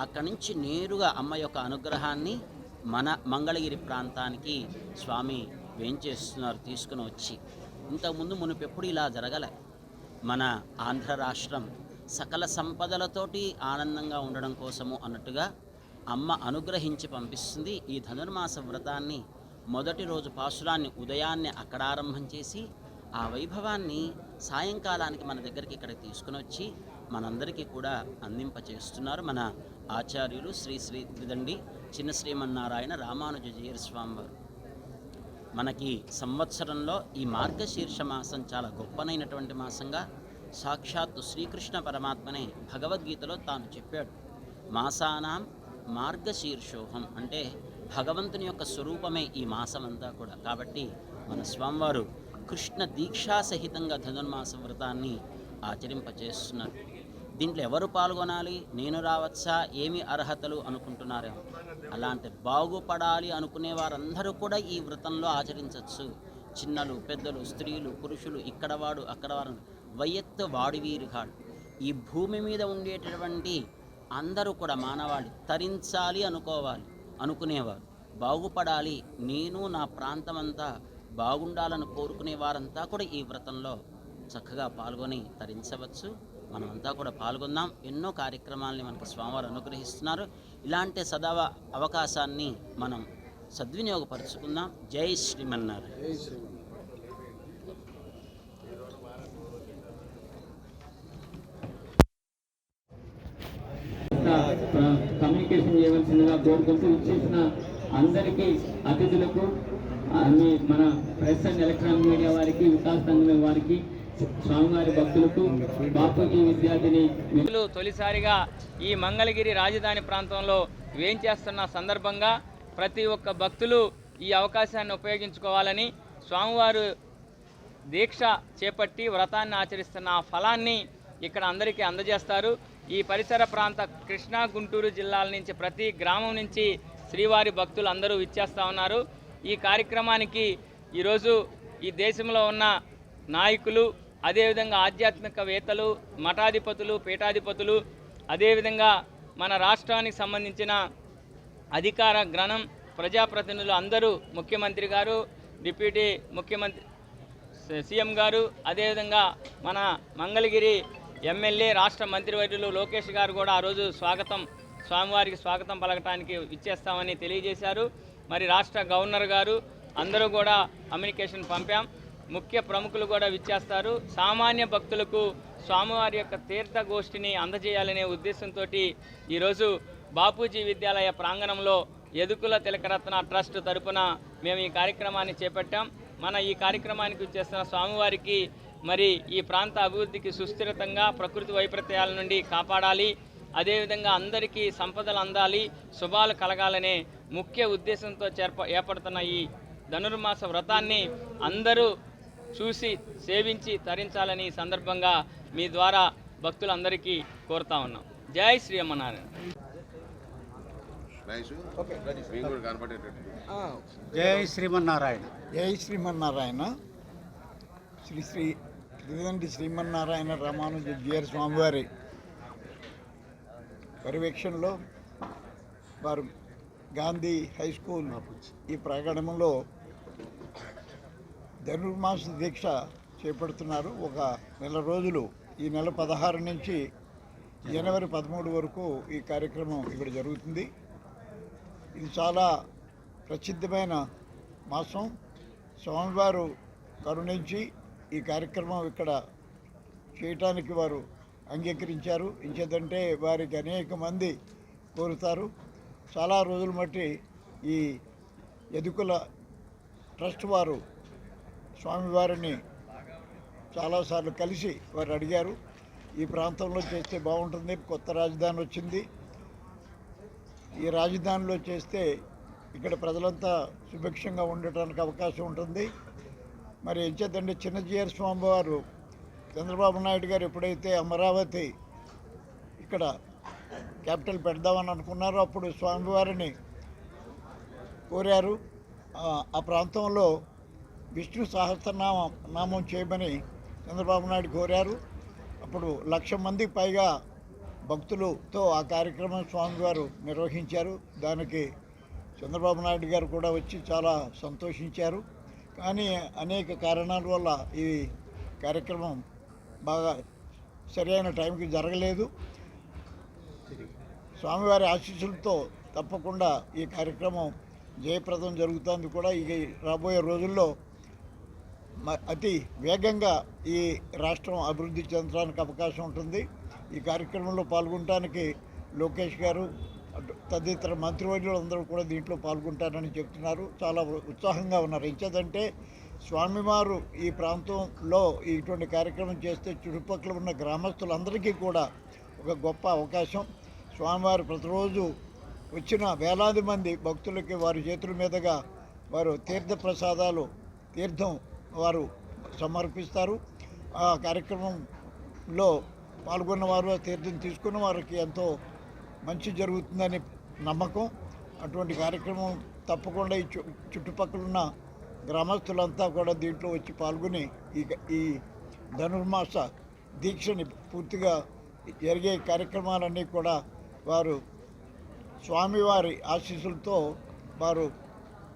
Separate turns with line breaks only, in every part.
అక్కడి నుంచి నేరుగా అమ్మ యొక్క అనుగ్రహాన్ని మన మంగళగిరి ప్రాంతానికి స్వామి వేంచేస్తున్నారు తీసుకుని వచ్చి. ఇంతకుముందు మునుపెప్పుడు ఇలా జరగలే. మన ఆంధ్ర రాష్ట్రం సకల సంపదలతోటి ఆనందంగా ఉండడం కోసము అన్నట్టుగా అమ్మ అనుగ్రహించి పంపిస్తుంది. ఈ ధనుర్మాస వ్రతాన్ని మొదటి రోజు పాశురాన్ని ఉదయాన్నే అక్కడ ఆరంభం చేసి ఆ వైభవాన్ని సాయంకాలానికి మన దగ్గరికి ఇక్కడికి తీసుకుని వచ్చి మనందరికీ కూడా అందింపచేస్తున్నారు మన ఆచార్యులు శ్రీ శ్రీ త్రిదండి చిన్న శ్రీమన్నారాయణ రామానుజయర్ స్వామివారు మనకి సంవత్సరంలో ఈ మార్గశీర్ష మాసం చాలా గొప్పనైనటువంటి మాసంగా సాక్షాత్తు శ్రీకృష్ణ పరమాత్మనే భగవద్గీతలో తాను చెప్పాడు. మాసానాం మార్గశీర్షోహం అంటే భగవంతుని యొక్క స్వరూపమే ఈ మాసమంతా కూడా. కాబట్టి మన స్వామివారు కృష్ణ దీక్షా సహితంగా ధనుర్మాస వ్రతాన్ని ఆచరింపచేస్తున్నారు. దీంట్లో ఎవరు పాల్గొనాలి నేను రావచ్చా ఏమి అర్హతలు అనుకుంటున్నారేమో. అలాంటి బాగుపడాలి అనుకునే వారందరూ కూడా ఈ వ్రతంలో ఆచరించవచ్చు చిన్నలు పెద్దలు స్త్రీలు పురుషులు ఇక్కడ వాడు అక్కడ వారు వయ్యత్తు వాడివీరుగాడు ఈ భూమి మీద ఉండేటటువంటి అందరూ కూడా మానవాళి తరించాలి అనుకోవాలి అనుకునేవారు. బాగుపడాలి నేను నా ప్రాంతమంతా బాగుండాలని కోరుకునే వారంతా కూడా ఈ వ్రతంలో చక్కగా పాల్గొని తరించవచ్చు. మనమంతా కూడా పాల్గొందాం. ఎన్నో కార్యక్రమాలని మనకు స్వామివారు అనుగ్రహిస్తున్నారు. ఇలాంటి సదావ అవకాశాన్ని మనం సద్వినియోగపరుచుకుందాం. జై శ్రీమన్నారాయణ.
ప్ర- కమ్యూనికేషన్ చేయవలసిందిగా కోరుకుంటూ ఇచ్చేసిన అందరికీ అతిథులకు మన ప్రెస్ అండ్ ఎలక్ట్రానిక్ మీడియా వారికి వికాస్ సంఘం వారికి స్వామివారి భక్తులకు బాపూజీ విద్యార్థిని
తొలిసారిగా ఈ మంగళగిరి రాజధాని ప్రాంతంలో వేంచేస్తున్న సందర్భంగా ప్రతి ఒక్క భక్తులు ఈ అవకాశాన్ని ఉపయోగించుకోవాలని స్వామివారు దీక్ష చేపట్టి వ్రతాన్ని ఆచరిస్తున్న ఆ ఫలాన్ని ఇక్కడ అందరికీ అందజేస్తారు. ఈ పరిసర ప్రాంత కృష్ణా గుంటూరు జిల్లాల నుంచి ప్రతి గ్రామం నుంచి శ్రీవారి భక్తులు అందరూ ఇచ్చేస్తూ ఉన్నారు. ఈ కార్యక్రమానికి ఈరోజు ఈ దేశంలో ఉన్న నాయకులు అదేవిధంగా ఆధ్యాత్మికవేత్తలు మఠాధిపతులు పీఠాధిపతులు అదేవిధంగా మన రాష్ట్రానికి సంబంధించిన అధికార గ్రహణం ప్రజాప్రతినిధులు అందరూ ముఖ్యమంత్రి గారు డిప్యూటీ ముఖ్యమంత్రి సీఎం గారు అదేవిధంగా మన మంగళగిరి ఎమ్మెల్యే రాష్ట్ర మంత్రివర్యులు లోకేష్ గారు కూడా ఆ రోజు స్వాగతం స్వామివారికి స్వాగతం పలకటానికి ఇచ్చేస్తామని తెలియజేశారు. మరి రాష్ట్ర గవర్నర్ గారు అందరూ కూడా కమ్యూనికేషన్ పంపాం. ముఖ్య ప్రముఖులు కూడా విచ్చేస్తారు. సామాన్య భక్తులకు స్వామివారి యొక్క తీర్థగోష్ఠిని అందజేయాలనే ఉద్దేశంతో ఈరోజు బాపూజీ విద్యాలయ ప్రాంగణంలో ఎదుకుల తిలకరత్న ట్రస్ట్ తరపున మేము ఈ కార్యక్రమాన్ని చేపట్టాం. మన ఈ కార్యక్రమానికి వచ్చేస్తున్న స్వామివారికి మరి ఈ ప్రాంత అభివృద్ధికి సుస్థిరతంగా ప్రకృతి వైపరీత్యాల నుండి కాపాడాలి. అదేవిధంగా అందరికీ సంపదలు అందాలి శుభాలు కలగాలనే ముఖ్య ఉద్దేశంతో చేర్ప ఏర్పడుతున్న ఈ ధనుర్మాస వ్రతాన్ని అందరూ చూసి సేవించి తరించాలని సందర్భంగా మీ ద్వారా భక్తులందరికీ కోరుతా ఉన్నాం. జై శ్రీ అమ్మనారాయణ.
జై శ్రీమన్నారాయణ.
జై శ్రీమన్నారాయణ. శ్రీ శ్రీ త్రిదండి శ్రీమన్నారాయణ రామానుజ జిఆర్ స్వామివారి పర్యవేక్షణలో వారు గాంధీ హై స్కూల్ ఈ ప్రాంగణంలో ధనుర్మాస దీక్ష చేపడుతున్నారు. ఒక నెల రోజులు ఈ నెల పదహారు నుంచి జనవరి పదమూడు వరకు ఈ కార్యక్రమం ఇక్కడ జరుగుతుంది. ఇది చాలా ప్రసిద్ధమైన మాసం. స్వామివారు కరుణించి ఈ కార్యక్రమం ఇక్కడ చేయటానికి వారు అంగీకరించారు. ఇంచేదంటే వారికి అనేక మంది కోరుతారు. చాలా రోజులు మట్టి ఈ ఎదుకుల ట్రస్ట్ వారు స్వామివారిని చాలాసార్లు కలిసి వారు అడిగారు ఈ ప్రాంతంలో చేస్తే బాగుంటుంది కొత్త రాజధాని వచ్చింది. ఈ రాజధానిలో చేస్తే ఇక్కడ ప్రజలంతా సుభిక్షంగా ఉండటానికి అవకాశం ఉంటుంది. మరి ఎంచేతంటే చిన్నజీఆర్ స్వామివారు చంద్రబాబు నాయుడు గారు ఎప్పుడైతే అమరావతి ఇక్కడ క్యాపిటల్ పెడదామని అనుకున్నారో అప్పుడు స్వామివారిని కోరారు. ఆ ప్రాంతంలో విష్ణు సహస్రనామం నామం చేయమని చంద్రబాబు నాయుడు కోరారు. అప్పుడు లక్ష మందికి పైగా భక్తులతో ఆ కార్యక్రమం స్వామివారు నిర్వహించారు. దానికి చంద్రబాబు నాయుడు గారు కూడా వచ్చి చాలా సంతోషించారు. కానీ అనేక కారణాల వల్ల ఈ కార్యక్రమం బాగా సరైన టైంకి జరగలేదు. స్వామివారి ఆశీస్సులతో తప్పకుండా ఈ కార్యక్రమం జయప్రదం జరుగుతుంది కూడా. ఇక రాబోయే రోజుల్లో అతి వేగంగా ఈ రాష్ట్రం అభివృద్ధి చెందడానికి అవకాశం ఉంటుంది. ఈ కార్యక్రమంలో పాల్గొనడానికి లోకేష్ గారు తదితర మంత్రివర్యులు అందరూ కూడా దీంట్లో పాల్గొంటారని చెప్తున్నారు. చాలా ఉత్సాహంగా ఉన్నారు. ఎంచేదంటే స్వామివారు ఈ ప్రాంతంలో ఇటువంటి కార్యక్రమం చేస్తే చుట్టుపక్కల ఉన్న గ్రామస్తులందరికీ కూడా ఒక గొప్ప అవకాశం. స్వామివారు ప్రతిరోజు వచ్చిన వేలాది మంది భక్తులకి వారి చేతుల మీదుగా వారు తీర్థ ప్రసాదాలు తీర్థం వారు సమర్పిస్తారు. ఆ కార్యక్రమంలో పాల్గొన్న వారు ఆ తీర్థం తీసుకున్న వారికి ఎంతో మంచి జరుగుతుందని నమ్మకం. అటువంటి కార్యక్రమం తప్పకుండా ఈ చు చుట్టుపక్కల ఉన్న గ్రామస్తులంతా కూడా దీంట్లో వచ్చి పాల్గొని ఈ ఈ ధనుర్మాస దీక్షని పూర్తిగా జరిగే కార్యక్రమాలన్నీ కూడా వారు స్వామివారి ఆశీస్సులతో వారు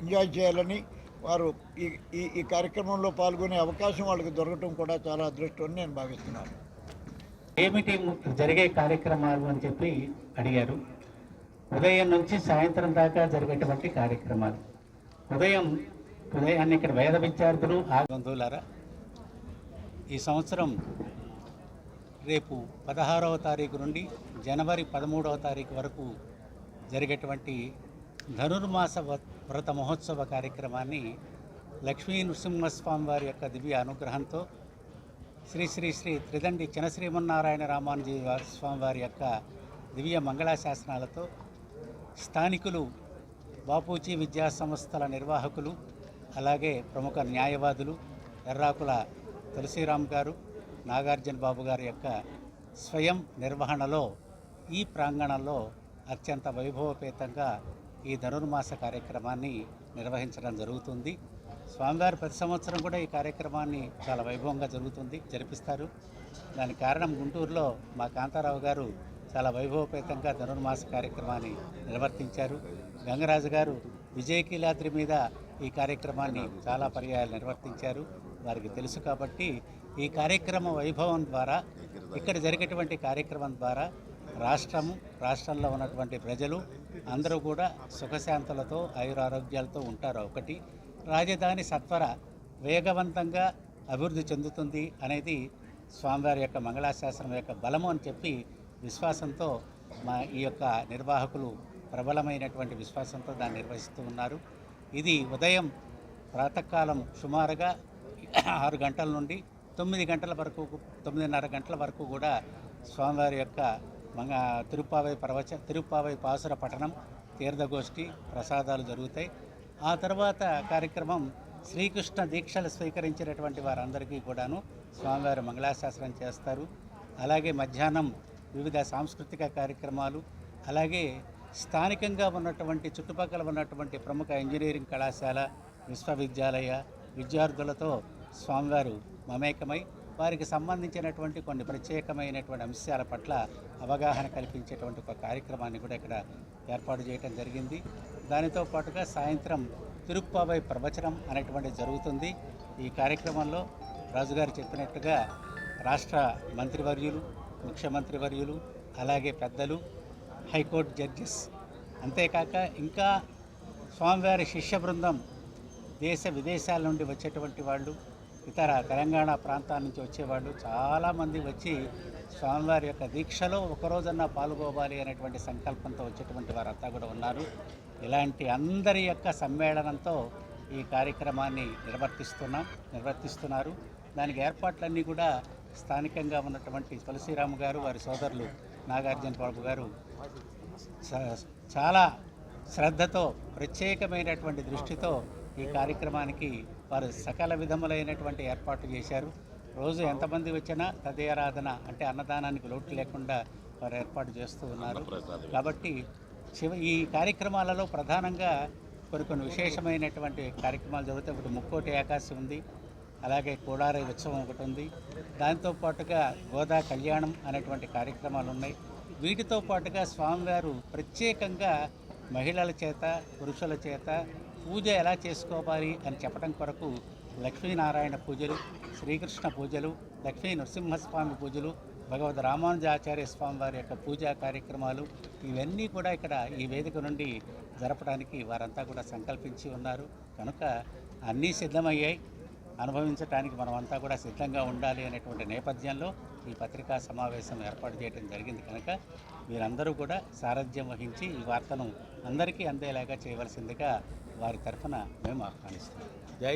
ఎంజాయ్ చేయాలని వారు ఈ ఈ ఈ కార్యక్రమంలో పాల్గొనే అవకాశం వాళ్ళకి దొరకటం కూడా చాలా అదృష్టం నేను భావిస్తున్నాను.
ఏమిటి జరిగే కార్యక్రమాలు అని చెప్పి అడిగారు. ఉదయం నుంచి సాయంత్రం దాకా జరిగేటువంటి కార్యక్రమాలు. ఉదయం ఉదయాన్ని ఇక్కడ వేద విద్యార్థులు ఆ బంధువులారా ఈ సంవత్సరం రేపు పదహారవ తారీఖు నుండి జనవరి పదమూడవ తారీఖు వరకు జరిగేటువంటి ధనుర్మాస వ- వ్రత మహోత్సవ కార్యక్రమాన్ని లక్ష్మీ నృసింహస్వామి వారి యొక్క దివ్య అనుగ్రహంతో శ్రీ శ్రీ శ్రీ త్రిదండి చినశ్రీమన్నారాయణ రామానుజీ స్వామి వారి యొక్క దివ్య మంగళాశాసనాలతో స్థానికులు బాపూజీ విద్యా సంస్థల నిర్వాహకులు అలాగే ప్రముఖ న్యాయవాదులు ఎర్రాకుల తులసిరామ్ గారు నాగార్జున బాబు గారి యొక్క స్వయం నిర్వహణలో ఈ ప్రాంగణంలో అత్యంత వైభవపేతంగా ఈ ధనుర్మాస కార్యక్రమాన్ని నిర్వహించడం జరుగుతుంది. స్వామివారు ప్రతి సంవత్సరం కూడా ఈ కార్యక్రమాన్ని చాలా వైభవంగా జరుగుతుంది జరిపిస్తారు. దానికి కారణం గుంటూరులో మా కాంతారావు గారు చాలా వైభవపేతంగా ధనుర్మాస కార్యక్రమాన్ని నిర్వర్తించారు. గంగరాజు గారు విజయకీలాద్రి మీద ఈ కార్యక్రమాన్ని చాలా పర్యాయాలు నిర్వర్తించారు. వారికి తెలుసు కాబట్టి ఈ కార్యక్రమ వైభవం ద్వారా ఇక్కడ జరిగేటువంటి కార్యక్రమం ద్వారా రాష్ట్రము రాష్ట్రంలో ఉన్నటువంటి ప్రజలు అందరూ కూడా సుఖశాంతులతో ఆయురారోగ్యాలతో ఉంటారు ఒకటి. రాజధాని సత్వర వేగవంతంగా అభివృద్ధి చెందుతుంది అనేది స్వామివారి యొక్క మంగళాశాసనం యొక్క బలము అని చెప్పి విశ్వాసంతో మా ఈ యొక్క నిర్వాహకులు ప్రబలమైనటువంటి విశ్వాసంతో దాన్ని నిర్వహిస్తూ ఉన్నారు. ఇది ఉదయం ప్రాతకాలం సుమారుగా ఆరు గంటల నుండి తొమ్మిది గంటల వరకు తొమ్మిదిన్నర గంటల వరకు కూడా స్వామివారి యొక్క మంగ తిరుప్పావై ప్రవచ తిరుప్పావై పాసుర పఠనం తీర్థగోష్ఠి ప్రసాదాలు జరుగుతాయి. ఆ తర్వాత కార్యక్రమం శ్రీకృష్ణ దీక్షలు స్వీకరించినటువంటి వారందరికీ కూడాను స్వామివారి మంగళాశాసనం చేస్తారు. అలాగే మధ్యాహ్నం వివిధ సాంస్కృతిక కార్యక్రమాలు అలాగే స్థానికంగా ఉన్నటువంటి చుట్టుపక్కల ఉన్నటువంటి ప్రముఖ ఇంజనీరింగ్ కళాశాల విశ్వవిద్యాలయ విద్యార్థులతో స్వామివారు మమేకమై వారికి సంబంధించినటువంటి కొన్ని ప్రత్యేకమైనటువంటి అంశాల పట్ల అవగాహన కల్పించేటువంటి ఒక కార్యక్రమాన్ని కూడా ఇక్కడ ఏర్పాటు చేయడం జరిగింది. దానితో పాటుగా సాయంత్రం తిరుప్పావై ప్రవచనం అనేటువంటి జరుగుతుంది. ఈ కార్యక్రమంలో రాజుగారు చెప్పినట్టుగా రాష్ట్ర మంత్రివర్యులు ముఖ్యమంత్రి వర్యులు అలాగే పెద్దలు హైకోర్టు జడ్జెస్ అంతేకాక ఇంకా స్వామివారి శిష్య బృందం దేశ విదేశాల నుండి వచ్చేటువంటి వాళ్ళు ఇతర తెలంగాణ ప్రాంతాల నుంచి వచ్చేవాళ్ళు చాలామంది వచ్చి స్వామివారి యొక్క దీక్షలో ఒకరోజన్నా పాల్గొవాలి అనేటువంటి సంకల్పంతో వచ్చేటువంటి వారంతా కూడా ఉన్నారు. ఇలాంటి అందరి యొక్క సమ్మేళనంతో ఈ కార్యక్రమాన్ని నిర్వర్తిస్తున్నాం నిర్వర్తిస్తున్నారు. దానికి ఏర్పాట్లన్నీ కూడా స్థానికంగా ఉన్నటువంటి తులసిరాము గారు వారి సోదరులు నాగార్జున బాబు గారు చాలా శ్రద్ధతో ప్రత్యేకమైనటువంటి దృష్టితో ఈ కార్యక్రమానికి వారు సకల విధములైనటువంటి ఏర్పాట్లు చేశారు. రోజు ఎంతమంది వచ్చినా తదయారాధన అంటే అన్నదానానికి లోటు లేకుండా వారు ఏర్పాటు చేస్తూ ఉన్నారు. కాబట్టి శివ ఈ కార్యక్రమాలలో ప్రధానంగా కొన్ని కొన్ని విశేషమైనటువంటి కార్యక్రమాలు జరుగుతాయి. ఒకటి ముక్కోటి ఏకాశి ఉంది. అలాగే కోడారి ఉత్సవం ఒకటి ఉంది. దాంతో పాటుగా గోదా కళ్యాణం అనేటువంటి కార్యక్రమాలు ఉన్నాయి. వీటితో పాటుగా స్వామివారు ప్రత్యేకంగా మహిళల చేత పురుషుల చేత పూజ ఎలా చేసుకోవాలి అని చెప్పడం కొరకు లక్ష్మీనారాయణ పూజలు శ్రీకృష్ణ పూజలు లక్ష్మీ నరసింహస్వామి పూజలు భగవద్ రామానుజాచార్య స్వామి వారి యొక్క పూజా కార్యక్రమాలు ఇవన్నీ కూడా ఇక్కడ ఈ వేదిక నుండి జరపడానికి వారంతా కూడా సంకల్పించి ఉన్నారు. కనుక అన్నీ సిద్ధమయ్యాయి. అనుభవించడానికి మనమంతా కూడా సిద్ధంగా ఉండాలి అనేటువంటి నేపథ్యంలో ఈ పత్రికా సమావేశం ఏర్పాటు చేయడం జరిగింది కనుక మీరందరూ కూడా సారథ్యం వహించి ఈ వార్తను అందరికీ అందేలాగా చేయవలసిందిగా వారి తరఫున మేము ఆహ్వానిస్తున్నాం.